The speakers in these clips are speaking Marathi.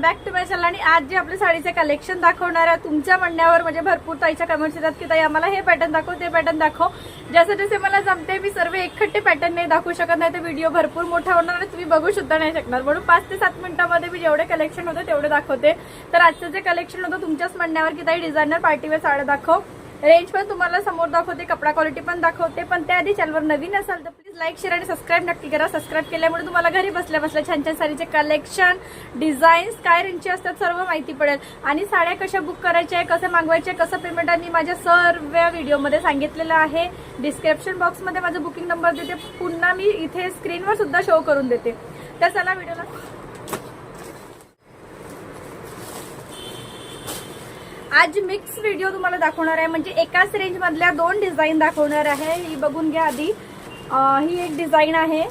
Welcome back to my channel आणि आज जे आपले साडीचे कलेक्शन दाखवणार आहे तुमच्या म्हणण्यावर म्हणजे भरपूर ताईच्या कमेंट्स येतात की ताई आम्हाला हे पॅटर्न दाखव ते पॅटर्न दाखव. जसे जसे मला जमते मी सर्व एकखट्टे पॅटर्न नाही दाखवू शकत नाही तर व्हिडिओ भरपूर मोठा होणार आणि तुम्ही बघू सुद्धा नाही शकणार. म्हणून पाच ते सात मिनिटांमध्ये मी जेवढे कलेक्शन होते तेवढे दाखवते. तर आजचं जे कलेक्शन होतं तुमच्याच म्हणण्यावर की ताई डिझायनर पार्टीवेअर साड्या दाखव. रेंज पण तुम्हाला समोर दाखवते कपडा क्वालिटी पण दाखवते पण त्याआधी चॅनलवर नवीन असाल तर प्लीज लाईक शेअर आणि सबस्क्राईब नक्की करा. सबस्क्राईब केल्यामुळे तुम्हाला घरी बसल्या बसल्या छान छान साडीचे कलेक्शन डिझाईन्स काय रेंजचे असतात सर्व माहिती पडेल. आणि साड्या कशा बुक करायच्या आहे कसं मागवायचे कसं पेमेंट आहे मी माझ्या सर्व व्हिडिओमध्ये सांगितलेलं आहे. डिस्क्रिप्शन बॉक्समध्ये माझं बुकिंग नंबर देते. पुन्हा मी इथे स्क्रीनवर सुद्धा शो करून देते. तर चला व्हिडिओला आज मिक्स व्हिडिओ तुम्हाला दाखवणार आहे. म्हणजे एकाच रेंजमधल्या दोन डिझाईन दाखवणार आहे. ही बघून घ्या आधी. ही एक डिझाईन आहे.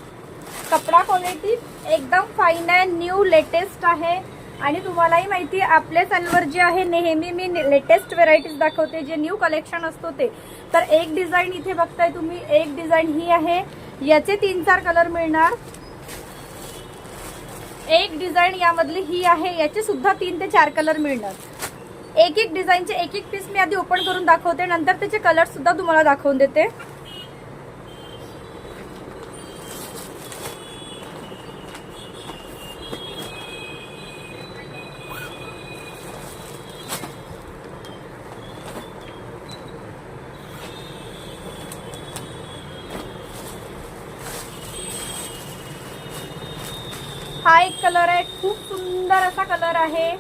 कपडा क्वालिटी एकदम फाईन आहे. न्यू लेटेस्ट आहे. आणि तुम्हालाही माहिती आहे आपल्या चॅनलवर जे आहे नेहमी मी लेटेस्ट व्हेरायटीज दाखवते. जे न्यू कलेक्शन असतो ते. तर एक डिझाईन इथे बघताय तुम्ही. एक डिझाईन ही आहे. याचे तीन चार कलर मिळणार. एक डिझाईन यामधली ही आहे. याचे सुद्धा तीन ते चार कलर मिळणार. एक एक डिझाईनचे एक एक पीस मी आधी ओपन करून दाखवते. नंतर त्याचे कलर सुद्धा तुम्हाला दाखवून देते. हा एक कलर आहे. खूप सुंदर असा कलर आहे.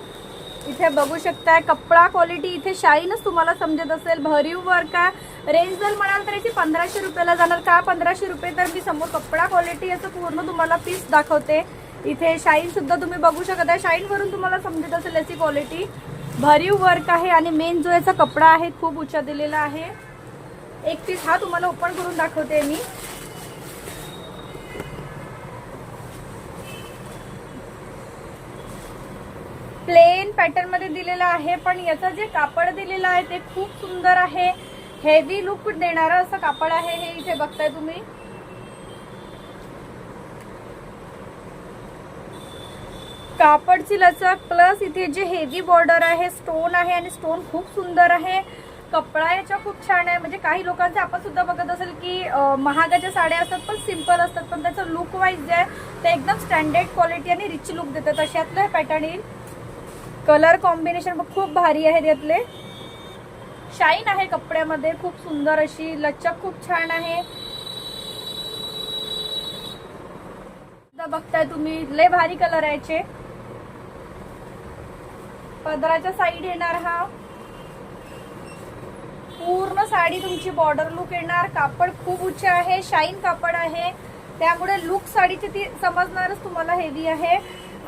इथे बघू शकताय कपडा क्वालिटी इथे शाईनच तुम्हाला समजत असेल. भरीव वर्क आहे. रेंज जर म्हणाल तर याची पंधराशे रुपयाला जाणार. का पंधराशे रुपये? तर मी समोर कपडा क्वालिटी याचं पूर्ण तुम्हाला पीस दाखवते. इथे शाईन सुद्धा तुम्ही बघू शकत. आहे शाईन वरून तुम्हाला समजत असेल याची क्वालिटी भरीव वर्क आहे आणि मेन जो याचा कपडा आहे खूप उच्चा दिलेला आहे. एक पीस हा तुम्हाला ओपन करून दाखवते मी. प्लेन पॅटर्नमध्ये दिलेलं आहे पण याचं जे कापड दिलेलं आहे ते खूप सुंदर आहे. हेवी लुक देणारं असं कापड आहे हे इथे बघताय तुम्ही. कापडची लचक प्लस इथे जे हेवी बॉर्डर आहे स्टोन आहे आणि स्टोन खूप सुंदर आहे. कपडा याच्या खूप छान आहे. म्हणजे काही लोकांचे आपण सुद्धा बघत असेल की महागाच्या साड्या असतात पण सिंपल असतात. पण त्याचं लुक वाईज जे आहे ते एकदम स्टँडर्ड क्वालिटी आणि रिच लुक देतात. अशातलं हे पॅटर्न येईल. कलर कॉम्बिनेशन खूप भारी आहे त्यातले शाईन आहे कपड्यामध्ये खूप सुंदर अशी लचक खूप छान आहे. बघताय तुम्ही लय भारी कलर आहे याचे. पदराच्या साईड येणार हा. पूर्ण साडी तुमची बॉर्डर लुक येणार. कापड खूप उच्च आहे शाईन कापड आहे. त्यामुळे लुक साडीची ती समजणारच तुम्हाला हेवी आहे.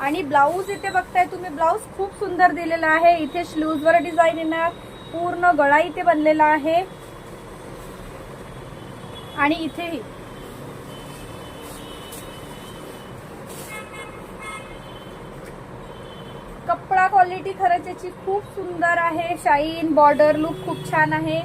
आणि ब्लाऊज इथे बघताय तुम्ही ब्लाऊज खूप सुंदर दिलेला आहे. इथे स्लीव्ज वर डिझाईन येणार. पूर्ण गळा इथे बनलेला आहे. आणि इथेही कपडा क्वालिटी खरंच याची खूप सुंदर आहे. शाईन बॉर्डर लुक खूप छान आहे.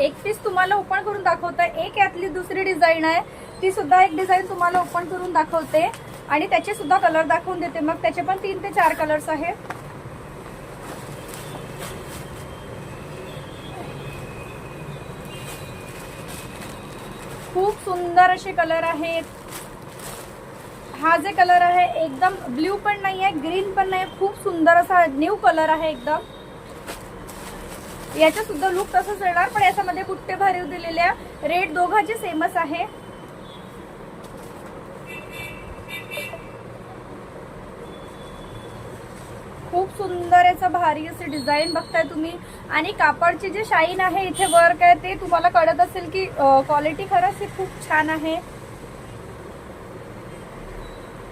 एक पीस तुम्हाला ओपन करून दाखवते एक यातली दुसरी डिझाईन आहे. ती सुद्धा एक डिझाईन तुम्हाला ओपन करून दाखवते. आणि त्याचे सुद्धा कलर दाखवून देते. मग त्याचे पण तीन ते चार कलर्स आहेत. खूप सुंदर असे कलर आहेत. हा जे कलर आहे एकदम ब्ल्यू पण नाही आहे ग्रीन पण नाही खूप सुंदर असा न्यू कलर आहे एकदम. याचा सुद्धा लुक तसंच येणार पण याच्यामध्ये बुट्टे भरीव दिलेल्या रेट दोघांचे सेमच आहे. खूप सुंदर याचं भारी असे डिझाईन बघताय तुम्ही. आणि कापडची जे शाईन आहे इथे वर्क आहे ते तुम्हाला कळत असेल की क्वालिटी खरंच ही खूप छान आहे.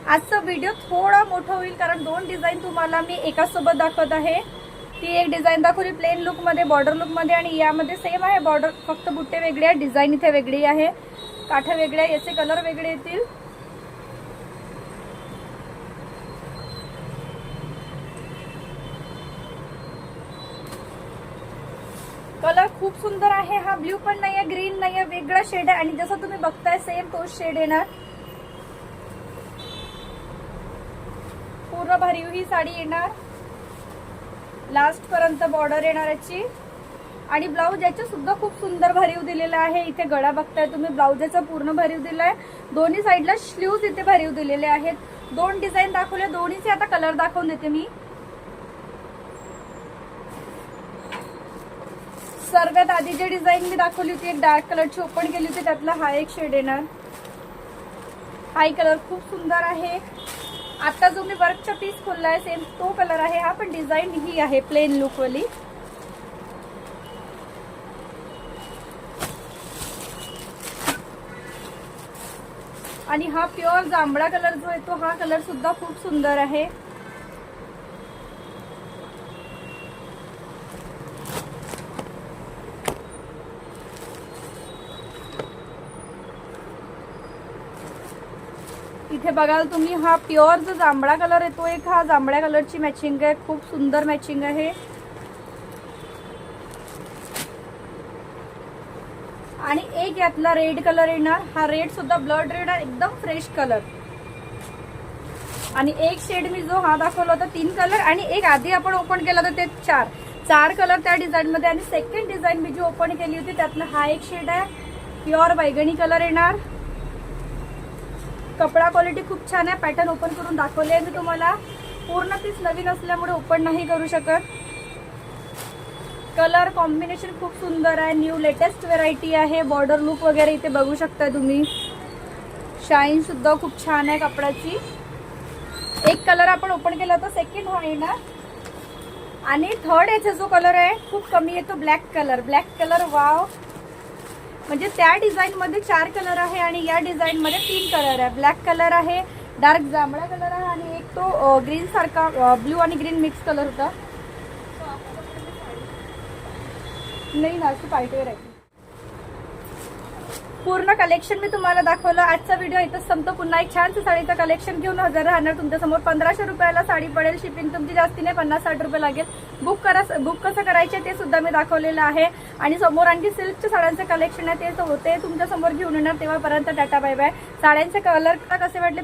आजचा व्हिडिओ थोडा मोठा होईल कारण दोन डिझाईन तुम्हाला मी एकाच सोबत दाखवत आहे. ती एक डिझाईन दाखवली प्लेन लुकमध्ये बॉर्डर लुकमध्ये आणि यामध्ये सेम आहे. बॉर्डर फक्त बुट्टे वेगळे आहे डिझाईन इथे वेगळी आहे. काठा वेगळ्या याचे कलर वेगळे येतील. कलर खूप सुंदर आहे हा ब्ल्यू पण नाही आहे ग्रीन नाही आहे वेगळा शेड आहे. आणि जसं तुम्ही बघताय सेम तोच शेड येणार. पूर्ण भरीव ही साडी येणार. लास्ट पर्यंत बॉर्डर येणार याची आणि ब्लाऊज याचे सुद्धा खूप सुंदर भरीव दिलेला आहे. इथे गळा बघताय तुम्ही ब्लाऊजचा पूर्ण भरीव दिलाय. दोन्ही साईडला स्लीव्ज इथे भरीव दिलेले आहेत. दोन डिझाईन दाखवले दोन्हीचे आता कलर दाखवून देते मी. सर्वात आधी जे डिझाईन मी दाखवली होती एक डार्क कलरची ओपन केली होती त्यातला हा एक शेड येणार. हाय कलर खूप सुंदर आहे. आता जो मी वर्कचा पीस आहे सेम तो कलर आहे. हा पण डिझाईन ही आहे प्लेन लुकवाली आणि हा प्युअर जांभळा कलर जो आहे तो हा कलर सुद्धा खूप सुंदर आहे. इथे बघाल तुम्ही हा प्युअर जो जांभळा कलर येतो एक हा जांभळ्या कलरची मॅचिंग आहे. खूप सुंदर मॅचिंग आहे. आणि एक यातला रेड कलर येणार. हा रेड सुद्धा ब्लड रेड आहे एकदम फ्रेश कलर आणि एक शेड मी जो हा दाखवला होता तीन कलर आणि एक आधी आपण ओपन केला होता ते चार. चार कलर त्या डिझाईन मध्ये. आणि सेकंड डिझाईन मी जी ओपन केली होती त्यातला हा एक शेड आहे. प्युअर बैगणी कलर येणार. कपडा क्वालिटी खूप छान आहे. पॅटर्न ओपन करून दाखवले आहे मी तुम्हाला. पूर्ण पीस नवीन असल्यामुळे ओपन नाही करू शकत. कलर कॉम्बिनेशन खूप सुंदर आहे. न्यू लेटेस्ट व्हेरायटी आहे. बॉर्डर लुक वगैरे इथे बघू शकता तुम्ही. शाईन सुद्धा खूप छान आहे कपड्याची. एक कलर आपण ओपन केला होता सेकंड हा येणार. आणि थर्ड याचा जो कलर आहे खूप कमी येतो black colour black colour wow म्हणजे त्या डिझाईन मध्ये चार कलर आहे आणि या डिझाईन मध्ये तीन कलर आहे. ब्लॅक कलर आहे डार्क जांभळा कलर आहे आणि एक तो ग्रीन सारखा ब्ल्यू आणि ग्रीन मिक्स कलर होता. नाही ना अशी पार्टीवर आहे. पूर्ण कलेक्शन मी तुम्हाला दाखवलं. आजचा व्हिडिओ इथंच संपतो. पुन्हा एक छानसं साडीचं कलेक्शन घेऊन हजर राहणार तुमच्यासमोर. पंधराशे रुपयाला साडी पडेल. शिपिंग तुमची जास्ती नाही पन्नास साठ रुपये लागेल. बुक करा बुक कसं करायचे ते सुद्धा मी दाखवलेलं आहे. आणि समोर आणखी सिल्कच्या साड्यांचं कलेक्शन आहे. ते होते. तुमच्यासमोर घेऊन येणार तेव्हापर्यंत टाटा बाय बाय. साड्यांचे कलर कसे वाटले